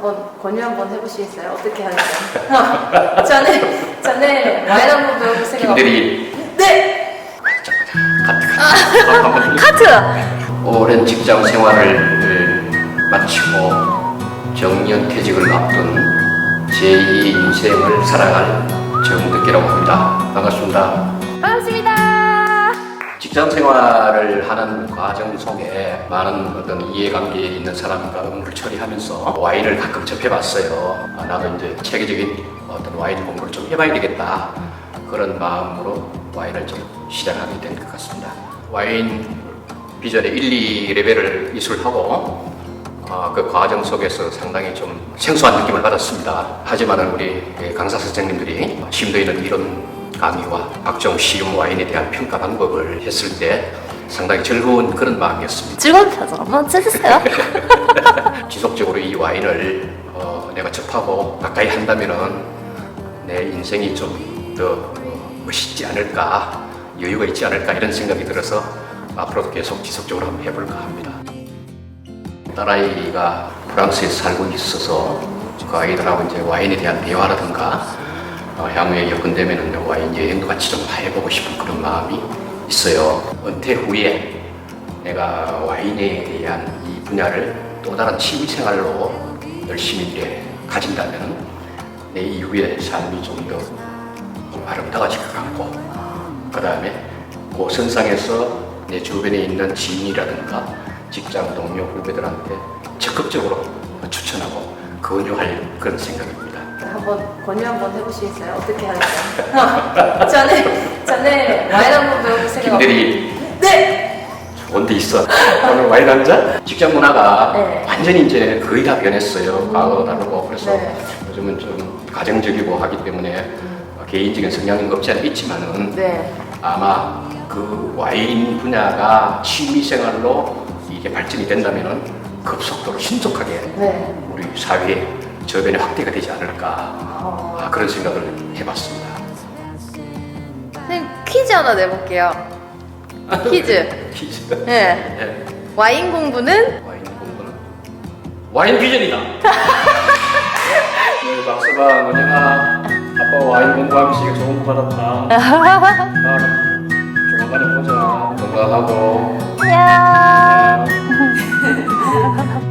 한번 권유 한번 해보시겠어요? 어떻게 하는지. 저는 저는 와인 한번 배워볼 생각. 없- 김대리 네. 카트. 오랜 직장 생활을 마치고 정년퇴직을 앞둔 제2 인생을 살아갈 정득기라고 합니다. 반갑습니다. 직장 생활을 하는 과정 속에 많은 어떤 이해관계에 있는 사람과 업무를 처리하면서 와인을 가끔 접해봤어요. 아, 나도 이제 체계적인 어떤 와인 공부를 좀 해봐야 되겠다. 그런 마음으로 와인을 좀 시작하게 된 것 같습니다. 와인 비전의 1, 2레벨을 이술하고 어, 그 과정 속에서 상당히 좀 생소한 느낌을 받았습니다. 하지만 우리 강사 선생님들이 심도 있는 이런 강의와 각종 쉬운 와인에 대한 평가 방법을 했을 때 상당히 즐거운 그런 마음이었습니다. 즐거운 표정 한번 찍으세요. 지속적으로 이 와인을 어, 내가 접하고 가까이 한다면은 내 인생이 좀 더 멋있지 않을까, 여유가 있지 않을까 이런 생각이 들어서 앞으로도 계속 지속적으로 한번 해볼까 합니다. 딸아이가 프랑스에 살고 있어서 그 아이들하고 이제 와인에 대한 대화라든가 어, 향후에 여건되면 와인 여행도 같이 좀 해보고 싶은 그런 마음이 있어요. 은퇴 후에 내가 와인에 대한 이 분야를 또 다른 취미 생활로 열심히 이제 가진다면 내 이후의 삶이 좀 더 아름다워질 것 같고 그 다음에 그 선상에서 내 주변에 있는 지인이라든가 직장 동료 후배들한테 적극적으로 추천하고 권유할 그런 생각입니다. 한번 권유 한번 해보시겠어요? 어떻게 하는지. 저는 저는 와인 한번 배워볼 생각. 없- 김대리 네. 좋은 데 있어. 오늘 와인 한 잔? 직장 문화가 네. 완전히 이제 거의 다 변했어요. 과거와 다르고. 그래서 네. 요즘은 좀 가정적이고 하기 때문에 개인적인 성향은 없지 않아 있지만은 네. 아마 그 와인 분야가 취미 생활로 이게 발전이 된다면은 급속도로 신속하게 네. 우리 사회의 저변에 확대가 되지 않을까 어, 아, 그런 생각을 해봤습니다. 선생님 퀴즈 하나 내볼게요. 퀴즈. 퀴즈. 네. 예. 와인 공부는 와인 공부는 와인 비전이다. 네, 박수가 뭐냐? 아빠 와인 공부하면서 이게 좋은 거 받았다. 아, 조만간에 보자. 건강하고. 안녕. 안녕.